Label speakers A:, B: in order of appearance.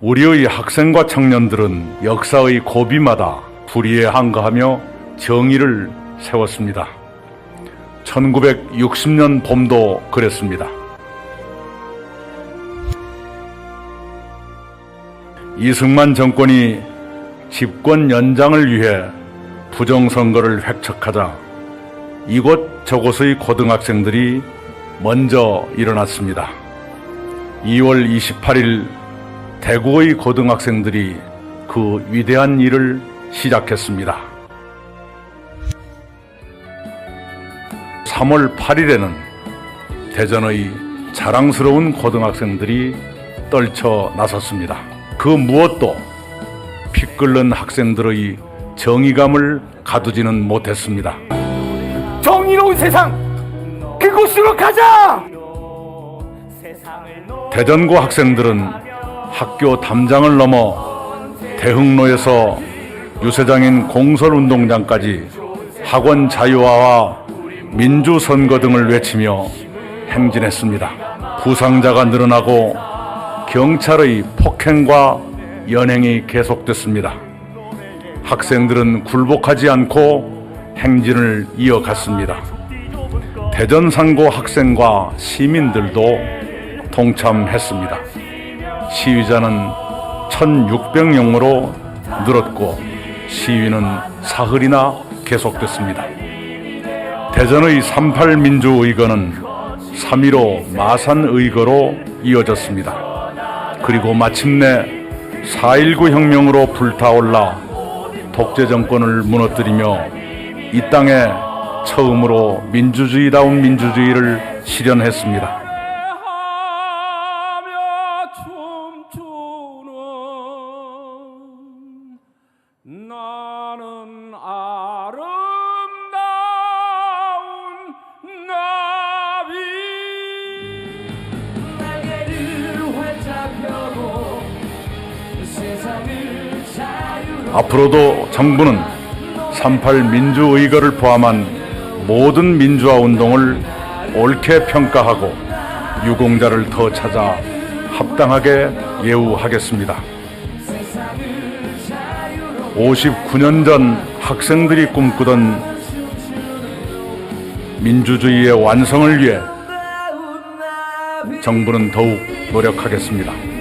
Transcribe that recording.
A: 우리의 학생과 청년들은 역사의 고비마다 불의에 항거하며 정의를 세웠습니다. 1960년 봄도 그랬습니다. 이승만 정권이 집권 연장을 위해 부정선거를 획책하자 이곳 저곳의 고등학생들이 먼저 일어났습니다. 2월 28일 대구의 고등학생들이 그 위대한 일을 시작했습니다. 3월 8일에는 대전의 자랑스러운 고등학생들이 떨쳐 나섰습니다. 그 무엇도 피 끓는 학생들의 정의감을 가두지는 못했습니다.
B: 정의로운 세상 그곳으로 가자
A: 대전고 학생들은 학교 담장을 넘어 대흥로에서 유세장인 공설운동장까지 학원 자유화와 민주선거 등을 외치며 행진했습니다. 부상자가 늘어나고 경찰의 폭행과 연행이 계속됐습니다. 학생들은 굴복하지 않고 행진을 이어갔습니다. 대전 상고 학생과 시민들도 동참했습니다. 시위자는 1600명으로 늘었고 시위는 사흘이나 계속됐습니다. 대전의 38 민주의거는 3.15 마산의거로 이어졌습니다. 그리고 마침내 4.19 혁명으로 불타올라 독재 정권을 무너뜨리며 이 땅에 처음으로 민주주의다운 민주주의를 실현했습니다. 앞으로도 정부는 38 민주의거를 포함한 모든 민주화 운동을 옳게 평가하고 유공자를 더 찾아 합당하게 예우하겠습니다. 59년 전 학생들이 꿈꾸던 민주주의의 완성을 위해 정부는 더욱 노력하겠습니다.